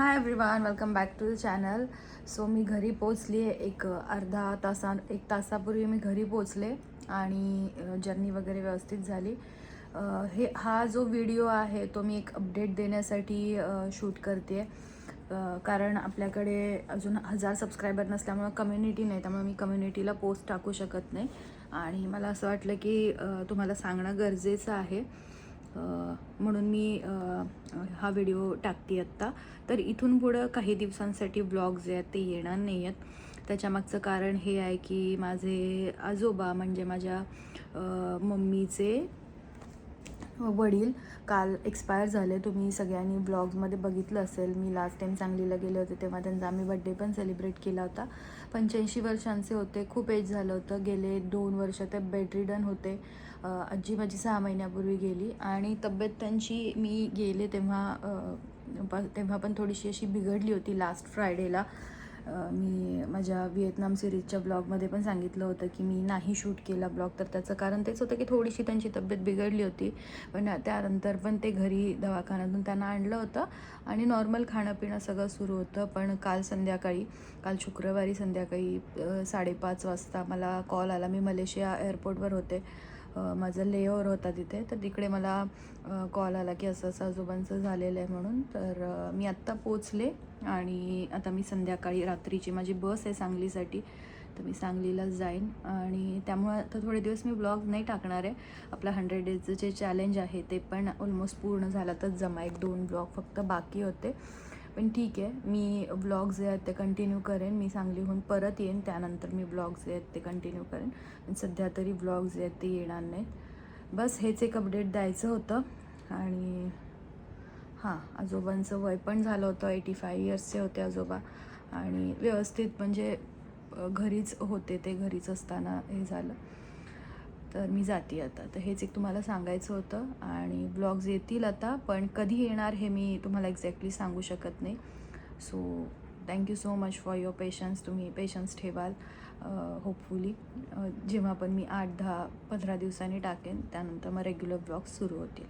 Hi everyone welcome back to the channel so मी घरी पोचली आहे एक अर्धा तासा एक तासापूर्वी मी घरी पोचले आणि जर्नी वगैरे व्यवस्थित झाली. हे हा जो व्हिडिओ आहे तो मी एक अपडेट देण्यासाठी शूट करते कारण आपल्याकडे अजून हजार सबस्क्रायबर नसल्यामुळं कम्युनिटी नाही त्यामुळे मी कम्युनिटीला पोस्ट टाकू शकत नाही. आणि मला असं वाटलं की तुम्हाला सांगणं गरजेचं आहे. म्हणून मी हा व्हिडिओ टाकते आत्ता. तर इथून पुढं काही दिवसांसाठी ब्लॉग्स जे आहेत ते येणार नाही आहेत. त्याच्यामागचं कारण हे आहे की माझे आजोबा म्हणजे माझ्या मम्मीचे वडील काल एक्सपायर झाले. तुम्ही सगळ्यांनी ब्लॉग्समध्ये बघितलं असेल. मी लास्ट टाइम सांगलीला गेले होते तेव्हा त्यांचा आम्ही बड्डे पण सेलिब्रेट केला होता. पंच्याऐंशी वर्षांचे होते. खूप एज झालं होतं. गेले दोन वर्ष ते बेडरिडन होते. आजी माझी सहा महिन्यापूर्वी गेली. आणि तब्येत त्यांची मी गेले तेव्हा तेव्हा पण थोडीशी अशी बिघडली होती लास्ट फ्रायडेला मी माझ्या व्हिएतनाम सिरीजच्या ब्लॉगमध्ये पण सांगितलं होतं की मी नाही शूट केला ब्लॉग तर त्याचं कारण तेच होतं की थोडीशी त्यांची तब्येत बिघडली होती. पण त्यानंतर पण ते घरी दवाखान्यातून त्यांना आणलं होतं आणि नॉर्मल खाणं पिणं सगळं सुरू होतं. पण काल संध्याकाळी काल शुक्रवारी संध्याकाळी साडेपाच वाजता मला कॉल आला. मी मलेशिया एअरपोर्टवर होते. माझं लेओवर होता तिथे तर तिकडे मला कॉल आला की असं असं आजोबांचं झालेलं आहे म्हणून. तर मी आत्ता पोचले आणि आता मी संध्याकाळी रात्रीची माझी बस आहे सांगलीसाठी तर मी सांगलीला जाईन. आणि त्यामुळे आता थोडे दिवस मी ब्लॉग नाही टाकणार आहे. आपलं हंड्रेड डेजचं जे चॅलेंज आहे ते पण ऑलमोस्ट पूर्ण झालं तर जमा एक दोन ब्लॉग फक्त बाकी होते. पण ठीक आहे मी ब्लॉग्स जे आहेत ते कंटिन्यू करेन. मी सांगलीहून परत येईन त्यानंतर मी ब्लॉग्स जे आहेत ते कंटिन्यू करेन. पण सध्या तरी ब्लॉग्स जे आहेत ते येणार नाहीत. बस हेच एक अपडेट द्यायचं होतं. आणि हां आजोबांचं वय पण झालं होतं एटी फाय इयर्सचे होते आजोबा. आणि व्यवस्थित म्हणजे घरीच होते ते घरीच असताना हे झालं. तर मी जाते आता. तर हेच एक तुम्हाला सांगायचं होतं आणि ब्लॉग्स येतील आता पण कधी येणार हे मी तुम्हाला एक्झॅक्टली सांगू शकत नाही. So thank you so much for your patience तुम्ही पेशन्स ठेवाल होपफुली जेव्हा पण मी आठ दहा पंधरा दिवसांनी टाकेन त्यानंतर मग रेग्युलर ब्लॉग्स सुरू होतील.